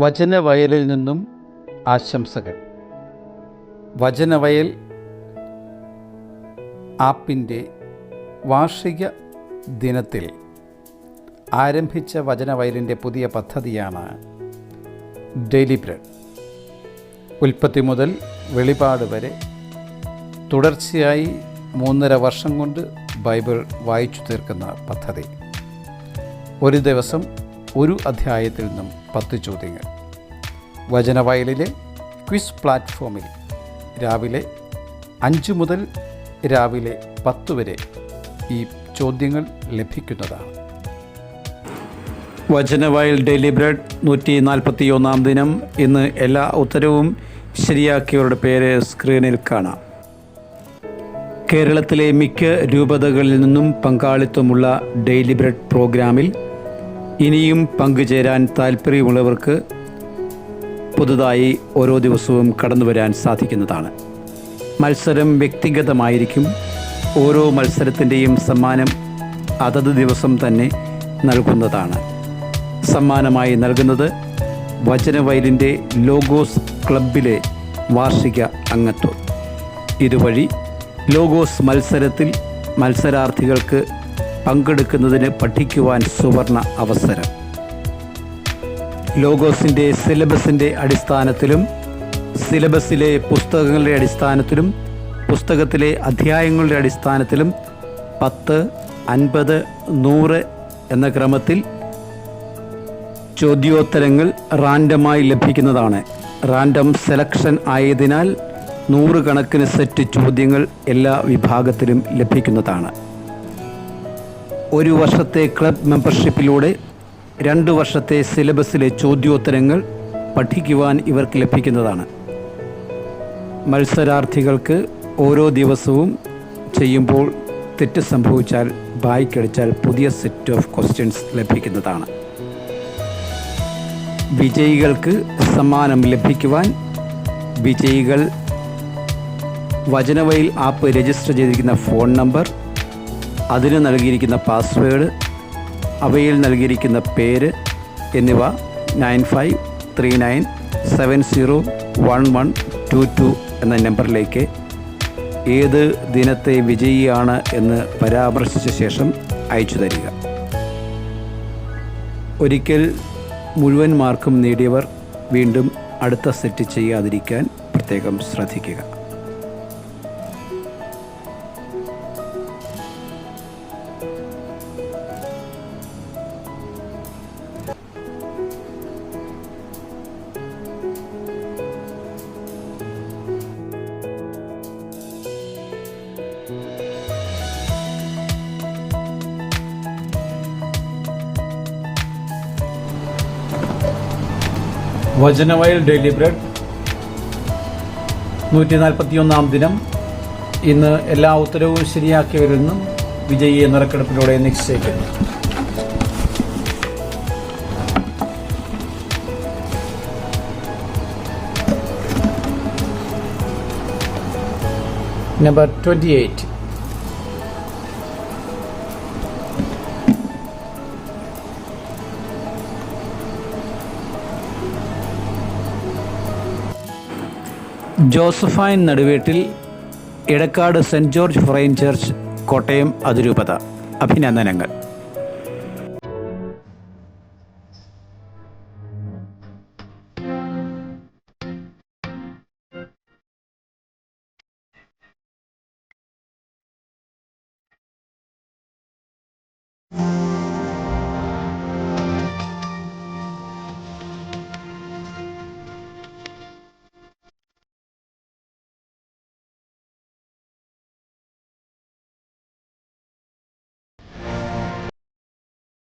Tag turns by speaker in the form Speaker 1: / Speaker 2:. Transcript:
Speaker 1: വചനവയലിൽ നിന്നും ആശംസകൾ. വചനവയൽ ആപ്പിന്റെ വാർഷിക ദിനത്തിൽ ആരംഭിച്ച വചനവയലിന്റെ പുതിയ പദ്ധതിയാണ് ഡെയിലി ബ്രെഡ്. ഉൽപ്പത്തി മുതൽ വെളിപാട് വരെ തുടർച്ചയായി മൂന്നര വർഷം കൊണ്ട് ബൈബിൾ വായിച്ചു തീർക്കുന്ന പദ്ധതി. ഒരു ദിവസം ഒരു അധ്യായത്തിൽ നിന്നും പത്ത് ചോദ്യങ്ങൾ. വചനവയലിലെ ക്വിസ് പ്ലാറ്റ്ഫോമിൽ രാവിലെ അഞ്ച് മുതൽ രാവിലെ പത്ത് വരെ ഈ ചോദ്യങ്ങൾ ലഭിക്കുന്നതാണ്. വചനവയൽ ഡെയിലി ബ്രെഡ് നൂറ്റി നാൽപ്പത്തി ഒന്നാം ദിനം ഇന്ന് എല്ലാ ഉത്തരവും ശരിയാക്കിയവരുടെ പേര് സ്ക്രീനിൽ കാണാം. കേരളത്തിലെ മിക്ക രൂപതകളിൽ നിന്നും പങ്കാളിത്തമുള്ള ഡെയിലി ബ്രഡ് പ്രോഗ്രാമിൽ ഇനിയും പങ്കുചേരാൻ താല്പര്യമുള്ളവർക്ക് പുതുതായി ഓരോ ദിവസവും കടന്നു വരാൻ സാധിക്കുന്നതാണ്. മത്സരം വ്യക്തിഗതമായിരിക്കും. ഓരോ മത്സരത്തിന്റെയും സമ്മാനം അതത് ദിവസം തന്നെ നൽകുന്നതാണ്. സമ്മാനമായി നൽകുന്നത് വചനവയലിന്റെ ലോഗോസ് ക്ലബിലെ വാർഷിക അംഗത്വം. ഇതുവഴി ലോഗോസ് മത്സരത്തിൽ മത്സരാർത്ഥികൾക്ക് പങ്കെടുക്കുന്നതിന് പഠിക്കുവാൻ സുവർണ അവസരം. ലോഗോസിന്റെ സിലബസിന്റെ അടിസ്ഥാനത്തിലും സിലബസിലെ പുസ്തകങ്ങളുടെ അടിസ്ഥാനത്തിലും പുസ്തകത്തിലെ അധ്യായങ്ങളുടെ അടിസ്ഥാനത്തിലും പത്ത് അൻപത് നൂറ് എന്ന ക്രമത്തിൽ ചോദ്യോത്തരങ്ങൾ റാൻഡമായി ലഭിക്കുന്നതാണ്. റാൻഡം സെലക്ഷൻ ആയതിനാൽ നൂറുകണക്കിന് സെറ്റ് ചോദ്യങ്ങൾ എല്ലാ വിഭാഗത്തിലും ലഭിക്കുന്നതാണ്. ഒരു വർഷത്തെ ക്ലബ് മെമ്പർഷിപ്പിലൂടെ രണ്ട് വർഷത്തെ സിലബസിലെ ചോദ്യോത്തരങ്ങൾ പഠിക്കുവാൻ ഇവർക്ക് ലഭിക്കുന്നതാണ്. മത്സരാർത്ഥികൾക്ക് ഓരോ ദിവസവും ചെയ്യുമ്പോൾ തെറ്റ് സംഭവിച്ചാൽ ബായ്ക്കടിച്ചാൽ പുതിയ സെറ്റ് ഓഫ് ക്വസ്റ്റ്യൻസ് ലഭിക്കുന്നതാണ്. വിജയികൾക്ക് സമ്മാനം ലഭിക്കുവാൻ വിജയികൾ വചനവയിൽ ആപ്പ് രജിസ്റ്റർ ചെയ്തിരിക്കുന്ന ഫോൺ നമ്പർ അതിന് നൽകിയിരിക്കുന്ന പാസ്വേഡ് അവയിൽ നൽകിയിരിക്കുന്ന പേര് എന്നിവ nine five three nine seven zero one one two two എന്ന നമ്പറിലേക്ക് ഏത് ദിനത്തെ വിജയിയാണ് എന്ന് പരാമർശിച്ച ശേഷം അയച്ചു തരിക. ഒരിക്കൽ മുഴുവൻ മാർക്കും നേടിയവർ വീണ്ടും അടുത്ത സെറ്റ് ചെയ്യാതിരിക്കാൻ പ്രത്യേകം ശ്രദ്ധിക്കുക. വചനവയൽ ഡെയിലി ബ്രെഡ്. നൂറ്റി നാൽപ്പത്തിയൊന്നാം ദിനം. ഇന്ന് എല്ലാ ഉത്തരവും ശരിയാക്കിയവരെന്നും വിജയിയെ നിറക്കെടുപ്പിലൂടെ നിശ്ചയിക്കുന്നു. Number twenty eight Josephine Naduvettil Edakkad Saint George Forane Church Kottayam അതിരൂപത. അഭിനന്ദനങ്ങൾ.